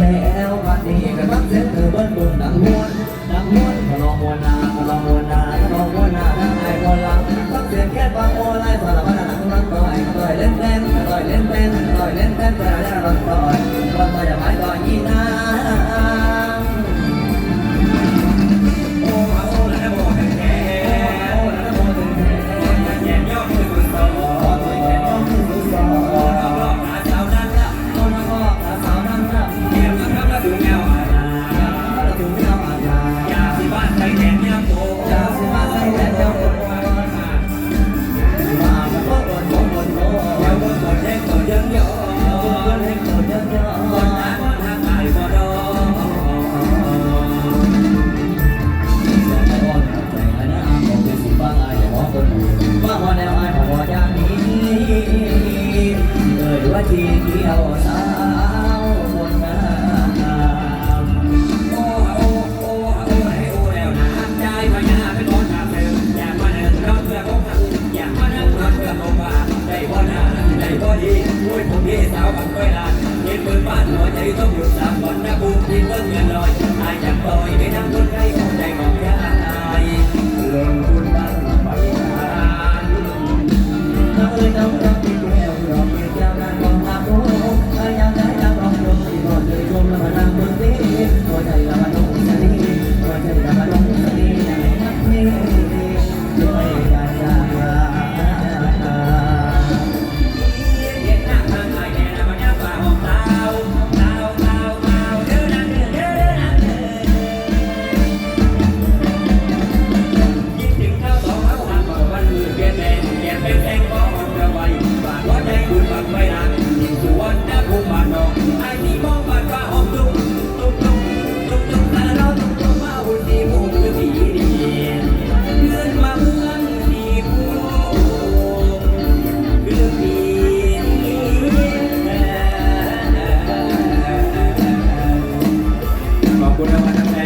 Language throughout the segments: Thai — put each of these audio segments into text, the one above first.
แล้ววันนี้ก็ต้องเสียเธอเบิ้ลบนดังมวนดังมวนก็ลองมวนนาก็ลองมวนนาก็ลองมวนนาทั้งไอ้คนหลังต้องเสียงแค่ฟังโอไลน์สารพัดนักนักต่อยต่อยเล่นเต้นต่อยเล่นเต้นต่อยเล่นเต้นต่อยเล่นต่อยต่อยต่อยจะหมายต่อยยี่นา ยวสาวคนงามโอ้โอ้โอ้โอ้ให้โอ้แล้วนะใจพญาเป็นคนทำเธออยากมาเดินรถเพื่อพบกันอยากมานั่งรถเพื่อพบว่าได้บ่หน้าได้บ่ดีโอ้ยผมพี่สาวบังก้อยลานเห็นปืนบ้านหัวใจต้องหยุดสามวันนะบูมที่เพิ่งเงินลอยอายจาก Bueno,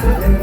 Thank you.